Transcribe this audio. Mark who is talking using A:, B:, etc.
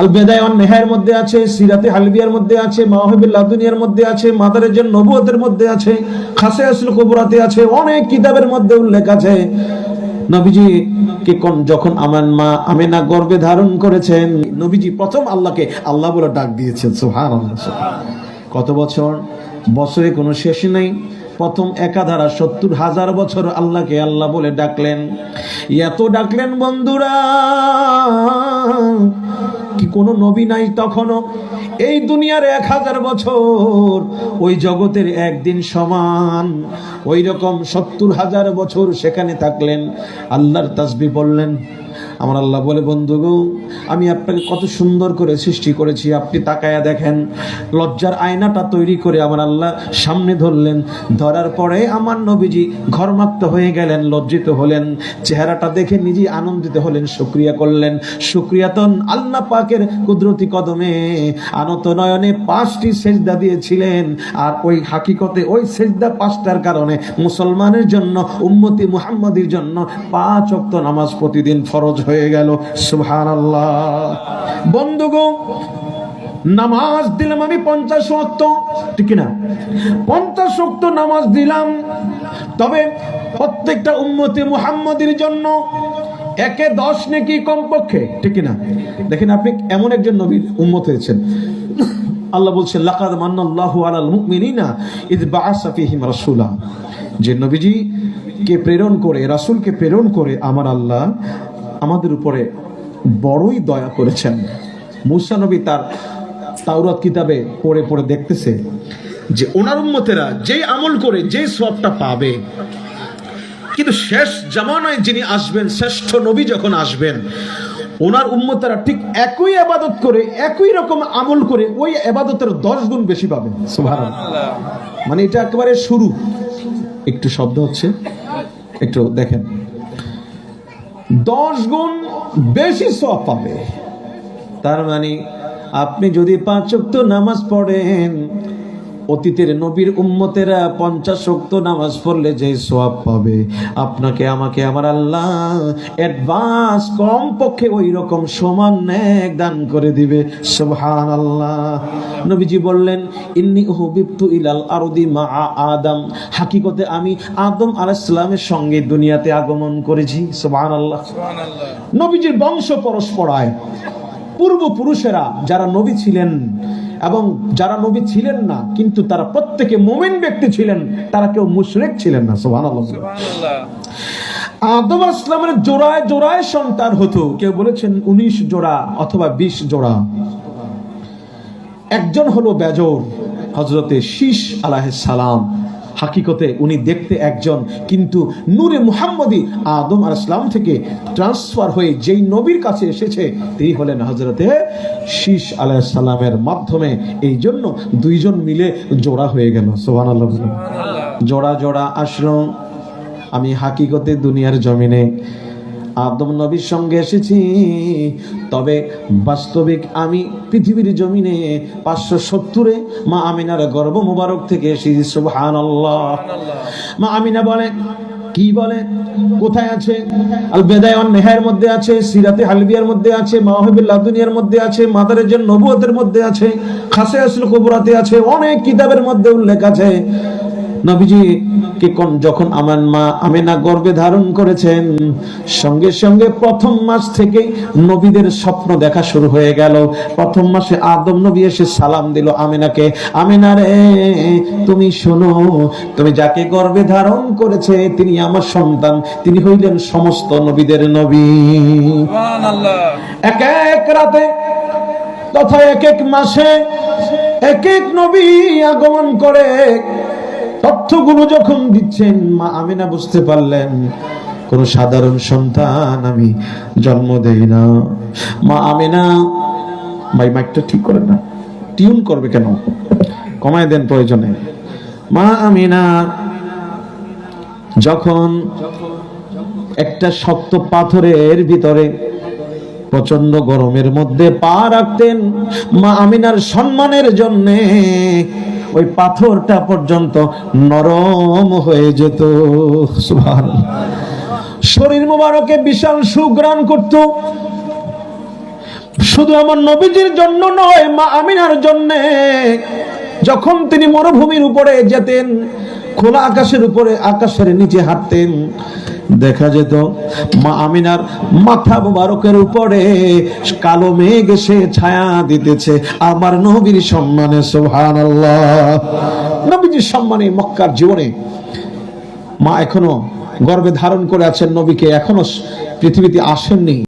A: আল বেদায় নেহায়ের মধ্যে আছে, সিরাতে হালবিয়ার মধ্যে আছে, মাওয়াহিবুল লাদুনিয়ার মধ্যে আছে মাদারের জন্য নবুয়তের মধ্যে আছে খাসে আসল কবরাতে আছে, অনেক কিতাবের মধ্যে উল্লেখ আছে। নবীজি কে কোন যখন আমার মা আমেনা গর্ভে ধারণ করেছেন, নবীজি প্রথম আল্লাহকে আল্লাহ বলে ডাক দিয়েছেন সুবহানাল্লাহ। কত বছর? বছরে কোনো শেষ নেই। প্রথম একাধারা সত্তর হাজার বছর আল্লাহকে আল্লাহ বলে ডাকলেন। এত ডাকলেন বন্ধুরা কি কোনো নবী নাই তখনও? এই দুনিয়ার এক হাজার বছর, ওই জগতের একদিন সমান। ওই রকম সত্তর হাজার বছর সেখানে থাকলেন। আল্লাহর তাসবি বললেন আমার আল্লাহ বলে বন্ধু আমি আপনাকে কত সুন্দর করে সৃষ্টি করেছি। আপনি তাকায়া দেখেন, লজ্জার আয়নাটা তৈরি করে আমার আল্লাহ সামনে ধরলেন। ধরার পরে আমার নবীজি ঘরমাক্ত হয়ে গেলেন, লজ্জিত হলেন, চেহারাটা দেখে নিজেই আনন্দিত হলেন, শুক্রিয়া করলেন। শুক্রিয়াতন আল্লাহ পাকের কুদরতি কদমে আনত নয়নে পাঁচটি সেজদা দিয়েছিলেন। আর ওই হাকিকতে ওই সেজদা পাঁচটার কারণে মুসলমানের জন্য, উম্মতি মুহাম্মাদির জন্য পাঁচ অক্ত নামাজ প্রতিদিন ফরজ হয়ে গেল। সুবহানাল্লাহ। বন্ধুগো, নামাজ দিলাম আমি পঞ্চাশ ওয়াক্ত। ঠিক না পঞ্চাশ ওয়াক্ত নামাজ দিলাম। তবে প্রত্যেকটা উম্মতি মুহাম্মাদির জন্য একে দশ নাকি কমপক্ষে। ঠিক না দেখেন আপনি এমন একজন নবীর উম্মত হয়েছেন। আল্লাহ বলছেন, লাকাদ মান্নাল্লাহু আলাল মুমিনিনা ইদ বাআসা ফীহিম রাসূলা। যে নবীজি কে প্রেরণ করে, রাসূলকে প্রেরণ করে, আমার আল্লাহ আমাদের উপরে বড়ই দয়া করেছেন। মুসানবী তার তাওরাত কিতাবে পড়ে পড়ে দেখতেছে যে ওনার উম্মতেরা যেই আমল করে যেই সবটা পাবে। কিন্তু শেষ জামানায় যিনি আসবেন শ্রেষ্ঠ নবী যখন আসবেন ওনার উম্মতেরা ঠিক একই আবাদত করে একই রকম আমল করে ওই আবাদতের দশ গুণ বেশি পাবেন। সুবহানাল্লাহ। মানে এটা একেবারে শুরু। একটু শব্দ হচ্ছে? একটু দেখেন। দশ গুণ বেশি সব পাবে। তার মানে আপনি যদি পাঁচ নামাজ পড়েন অতীতের নবীর উম্মতেরা পঞ্চাশ ওয়াক্ত নামাজ পড়লে যে সোয়াব পাবে। আপনাকে আমাকে আমার আল্লাহ অ্যাডভান্স কম পক্ষে ওই রকম সমান ন্যাক দান করে দিবে। সুবহান আল্লাহ নবীজি বললেন ইন্নি হুবিবতু ইলাল আরদি মা আদম। হাকিকতে আমি আদম আলাইহিস সঙ্গে দুনিয়াতে আগমন করেছি। সোহান আল্লাহ নবীজির বংশ পরস্পরায় পূর্বপুরুষেরা যারা নবী ছিলেন এবং যারা নবী ছিলেন না কিন্তু তারা প্রত্যেকে মোমেন ব্যক্তি ছিলেন তারা কেউ মুশরেক ছিলেন না সোহান আদম আসলামের জোড়ায় জোড়ায় সন্তান হতো। কেউ বলেছেন উনিশ জোড়া অথবা বিশ জোড়া। একজন হলো বেজর হজরতে শীষ আলাহ সালাম। হাকিকতে উনি দেখতে একজন কিন্তু নূরে মুহাম্মদি আদম আর ইসলাম থেকে ট্রান্সফার হয়ে যেই নবীর কাছে এসেছে তিনি হলেন হজরতে শীষ আলাইসাল্লামের মাধ্যমে। এই জন্য দুইজন মিলে জোড়া হয়ে গেল। সোহান আল্লাহ জোড়া জোড়া আসলো। আমি হাকিকতে দুনিয়ার জমিনে আদম নবীর সঙ্গে এসেছি। তবে বাস্তবিক আমি পৃথিবীর জমিনে পাঁচশো সত্তরে মা আমিনার গর্ব মুবারক থেকে এসেছি সুবহান মা আমিনা বলে, কি বলে? কোথায় আছে? আল বেদায় অন নেহায়ের মধ্যে আছে, সিরাতে হালবিয়ার মধ্যে আছে মাওয়াহিবুল লাদুনিয়ার মধ্যে আছে মাদারের জন্য নবুয়তের মধ্যে আছে খাসে আসল কবরাতে আছে, অনেক কিতাবের মধ্যে উল্লেখ আছে। নবীজি কে কোন যখন আমার মা আমেনা গর্ভে ধারণ করেছেন সঙ্গে সঙ্গে প্রথম মাস থেকে নবীদের স্বপ্ন দেখা শুরু হয়ে গেল। প্রথম মাসে আদম নবী এসে সালাম দিল আমেনাকে আমেনা রে তুমি শোনো তুমি যাকে গর্ভে ধারণ করেছে তিনি আমার সন্তান তিনি হইলেন সমস্ত নবীদের নবী। এক এক রাতে তথা এক এক মাসে এক এক নবী আগমন করে তথ্যগুলো যখন দিচ্ছেন, মা আমিনা বুঝতে পারলেন, কোন সাধারণ সন্তান আমি জন্ম দেই না। মা আমিনা, ভাই, মাইকটা ঠিক করে না। টিউন করবে কেন? কমায় দেন প্রয়োজনে। মা আমিনা, যখন একটা শক্ত পাথরের ভিতরে প্রচণ্ড গরমের মধ্যে পা রাখতেন, মা আমিনার সম্মানের জন্যে ওই পাথরটা পর্যন্ত নরম হয়ে যেত। শরীর মোবারকে বিশাল সুগ্রাণ করত। শুধু আমার নবীজির জন্য নয়, মা আমিনার জন্যে। যখন তিনি মরুভূমির উপরে যেতেন, খোলা আকাশের উপরে আকাশের নিচে হাঁটতেন দেখা যেত। মা আমিনার মাথা মুবারকের উপরে কালো মেঘ এসে ছায়া দিতেছে। আমার নবীর সম্মানে সোহান নবীজির সম্মানে মক্কার জীবনে মা এখনও গর্বে ধারণ করে আছেন। নবীকে এখনও পৃথিবীতে আসেননি।